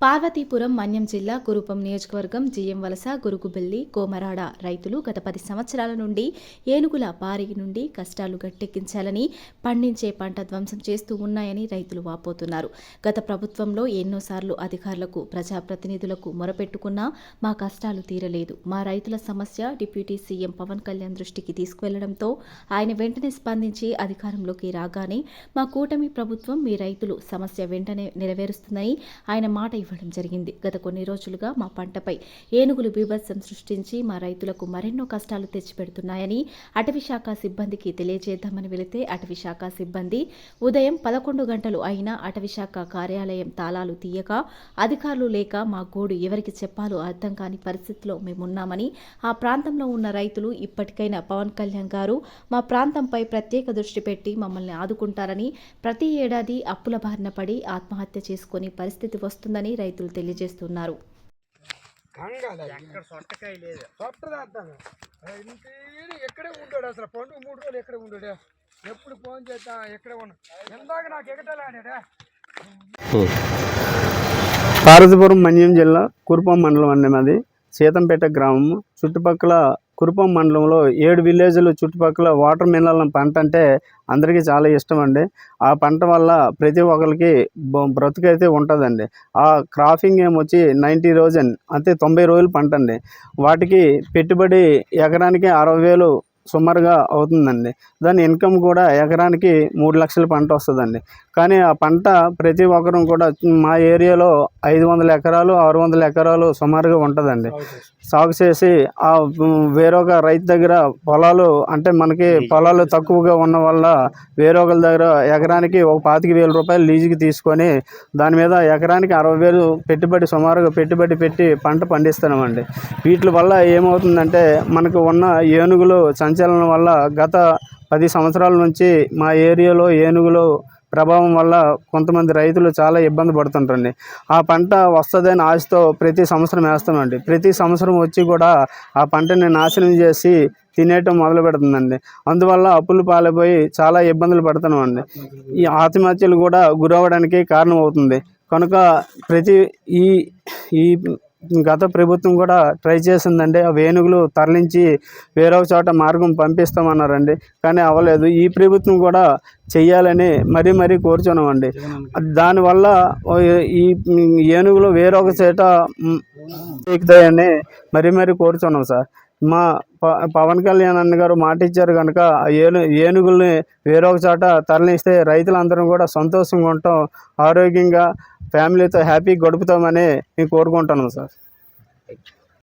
పార్వతీపురం మన్యం జిల్లా కురుపం నియోజకవర్గం జిఎం వలస గురుగుబెల్లి కోమరాడ రైతులు గత పది సంవత్సరాల నుండి ఏనుగుల పారి నుండి కష్టాలు గట్టెక్కించాలని పండించే పంట ధ్వంసం చేస్తూ ఉన్నాయని రైతులు వాపోతున్నారు. గత ప్రభుత్వంలో ఎన్నోసార్లు అధికారులకు ప్రజాప్రతినిధులకు మొరపెట్టుకున్నా మా కష్టాలు తీరలేదు. మా రైతుల సమస్య డిప్యూటీ సీఎం పవన్ కళ్యాణ్ దృష్టికి తీసుకువెళ్ళడంతో ఆయన వెంటనే స్పందించి అధికారంలోకి రాగానే మా కూటమి ప్రభుత్వం మీ రైతులు సమస్య వెంటనే నెరవేరుస్తుందని ఆయన మాట ఇవ్వడం జరిగింది. గత కొన్ని రోజులుగా మా పంటపై ఏనుగులు బీభత్సం సృష్టించి మా రైతులకు మరెన్నో కష్టాలు తెచ్చిపెడుతున్నాయని అటవీ శాఖ సిబ్బందికి తెలియజేద్దామని వెళితే అటవీ శాఖ సిబ్బంది ఉదయం పదకొండు గంటలు అయినా అటవీ శాఖ కార్యాలయం తాళాలు తీయక అధికారులు లేక మా గోడు ఎవరికి చెప్పాలో అర్థం కాని పరిస్థితిలో మేమున్నామని ఆ ప్రాంతంలో ఉన్న రైతులు ఇప్పటికైనా పవన్ కళ్యాణ్ గారు మా ప్రాంతంపై ప్రత్యేక దృష్టి పెట్టి మమ్మల్ని ఆదుకుంటారని ప్రతి ఏడాది అప్పుల బారిన పడి ఆత్మహత్య చేసుకునే పరిస్థితి వస్తుందని రైతులు తెలియజేస్తున్నారు. కంగాల ఎక్కడ సొట్టకాయ లేదు. సొట్టదాస్తాను ఇంటి ఎక్కడే ఉంటాడు అసలు? పండుగ మూడు రోజులు ఎక్కడే ఉంటాడు? ఎప్పుడు ఫోన్ చేస్తా? ఎక్కడే ఉన్నా? ఎందాక నాకు ఎగటాలే ఆడాడా? పార్వతీపురం మన్యం జిల్లా కురుపం మండలం అండి మాది. సీతంపేట గ్రామం చుట్టుపక్కల కురుపం మండలంలో ఏడు విలేజ్లు చుట్టుపక్కల వాటర్ మినరల్ పంట అంటే అందరికీ చాలా ఇష్టం అండి. ఆ పంట వల్ల ప్రతి ఒక్కరికి బ- బ్రతుకైతే ఉంటుందండి. ఆ క్రాఫింగ్ ఏమొచ్చి నైంటీ రోజన్ అంటే తొంభై రోజులు పంట అండి. వాటికి పెట్టుబడి ఎకరానికి అరవై వేలు సుమారుగా అవుతుందండి. దాని ఇన్కమ్ కూడా ఎకరానికి మూడు లక్షల పంట వస్తుందండి. కానీ ఆ పంట ప్రతి ఒక్కరు కూడా మా ఏరియాలో ఐదు వందల ఎకరాలు ఆరు వందల ఎకరాలు సుమారుగా ఉంటుందండి. సాగు చేసి. ఆ వేరొక రైతు దగ్గర పొలాలు అంటే మనకి పొలాలు తక్కువగా ఉన్న వల్ల వేరొకరి దగ్గర ఎకరానికి ఒక పాతిక వేల రూపాయలు లీజుకి తీసుకొని దాని మీద ఎకరానికి అరవై వేలు పెట్టుబడి సుమారుగా పెట్టుబడి పెట్టి పంట పండిస్తున్నామండి. వీటి వల్ల ఏమవుతుందంటే మనకు ఉన్న ఏనుగులు సంచలనం వల్ల గత పది సంవత్సరాల నుంచి మా ఏరియాలో ఏనుగులు ప్రభావం వల్ల కొంతమంది రైతులు చాలా ఇబ్బంది పడుతుంటారండి. ఆ పంట వస్తుందని ఆశతో ప్రతి సంవత్సరం వేస్తామండి ప్రతి సంవత్సరం వచ్చి కూడా ఆ పంటని నాశనం చేసి తినేయటం మొదలు పెడుతుందండి. అందువల్ల అప్పులు పాలైపోయి చాలా ఇబ్బందులు పడుతున్నామండి. ఈ ఆత్మహత్యలు కూడా గురవడానికి కారణం అవుతుంది కనుక ప్రతి ఈ ఈ గత ప్రభుత్వం కూడా ట్రై చేసిందండి. ఆ వేణుగులు తరలించి వేరొక చోట మార్గం పంపిస్తామన్నారండి. కానీ అవ్వలేదు. ఈ ప్రభుత్వం కూడా చెయ్యాలని మరీ మరీ కోరుచున్నామండి. దానివల్ల ఈ ఏనుగులు వేరొక చోట ఎక్కుతాయని మరీ మరీ కోరుచున్నాం సార్. మా ప పవన్ కళ్యాణ్ అన్న గారు మాట ఇచ్చారు కనుక ఆ ఏను ఏనుగుల్ని వేరొక చోట తరలిస్తే రైతులందరం కూడా సంతోషంగా ఉంటాం ఆరోగ్యంగా ఫ్యామిలీతో హ్యాపీ గడుపుతామని నేను కోరుకుంటున్నాను సార్.